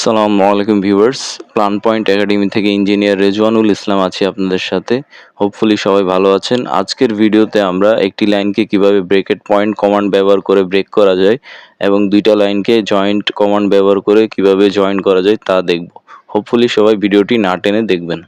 আসসালামু আলাইকুম viewers plan point academy থেকে ইঞ্জিনিয়ার রেজওয়ানুল ইসলাম আছি আপনাদের সাথে। হোপফুলি সবাই ভালো আছেন। আজকের ভিডিওতে আমরা একটি লাইনকে কীভাবে ব্রেকেট পয়েন্ট কমান্ড ব্যবহার করে ব্রেক করা যায় এবং দুইটা লাইনকে জয়েন্ট কমান্ড ব্যবহার করে কীভাবে জয়েন করা যায় তা দেখব। হোপফুলি সবাই ভিডিওটি না টেনে দেখবেন।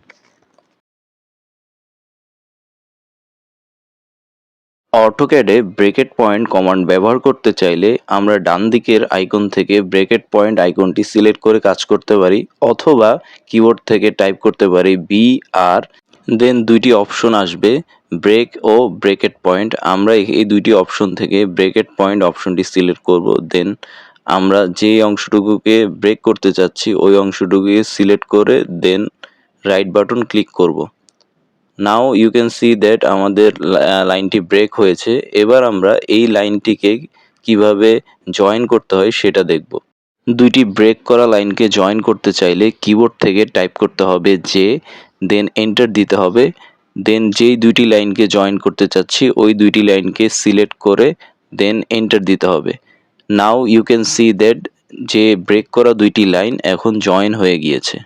অটোক্যাডে ব্রেকেট পয়েন্ট কমান্ড ব্যবহার করতে চাইলে আমরা ডান দিকের আইকন থেকে ব্রেকেট পয়েন্ট আইকনটি সিলেক্ট করে কাজ করতে পারি, অথবা কিবোর্ড থেকে টাইপ করতে পারি বি আর দেন দুইটি অপশন আসবে ব্রেক ও ব্রেকেট পয়েন্ট আমরা এই দুইটি অপশন থেকে ব্রেকেট পয়েন্ট অপশনটি সিলেক্ট করব দেন আমরা যে অংশটুকুকে ব্রেক করতে চাচ্ছি, ওই অংশটুকুকে সিলেক্ট করে দেন রাইট বাটন ক্লিক করব। Now you can see that আমাদের লাইনটি ব্রেক হয়েছে। এবার আমরা এই লাইনটিকে কীভাবে জয়েন করতে হয় সেটা দেখব। দুইটি ব্রেক করা লাইনকে জয়েন করতে চাইলে কিবোর্ড থেকে টাইপ করতে হবে যে দেন এন্টার দিতে হবে। দেন যেই দুইটি লাইনকে জয়েন করতে চাচ্ছি, ওই দুইটি লাইনকে সিলেক্ট করে দেন এন্টার দিতে হবে। Now you can see that যে ব্রেক করা দুইটি লাইন এখন জয়েন হয়ে গিয়েছে।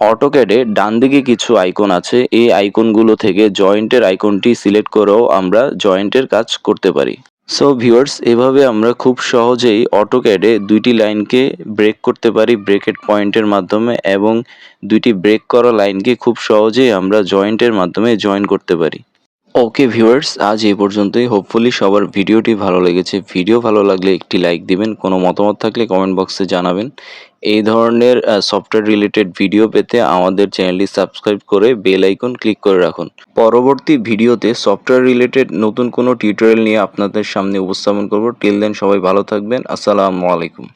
অটোক্যাডে ডান দিকে কিছু আইকন আছে। এই আইকনগুলো থেকে জয়েন্টের আইকনটি সিলেক্ট করেও আমরা জয়েন্টের কাজ করতে পারি। সো ভিউয়ার্স এভাবে আমরা খুব সহজেই অটোক্যাডে দুইটি লাইনকে ব্রেক করতে পারি ব্রেকেট পয়েন্টের মাধ্যমে এবং দুইটি ব্রেক করা লাইনকে খুব সহজেই আমরা জয়েন্টের মাধ্যমে জয়েন করতে পারি। ওকে ভিউয়ার্স আজ এই পর্যন্তই। হোপফুলি সবার ভিডিওটি ভালো লেগেছে। ভিডিও ভালো লাগলে একটি লাইক দিবেন, কোনো মতামত থাকলে কমেন্ট বক্সে জানাবেন। এই ধরনের সফটওয়্যার রিলেটেড ভিডিও পেতে আমাদের চ্যানেলটি সাবস্ক্রাইব করে বেল আইকন ক্লিক করে রাখুন। পরবর্তী ভিডিওতে সফটওয়্যার রিলেটেড নতুন কোনো টিউটোরিয়াল নিয়ে আপনাদের সামনে উপস্থাপন করব। টিল দেন সবাই ভালো থাকবেন। আসসালামু আলাইকুম।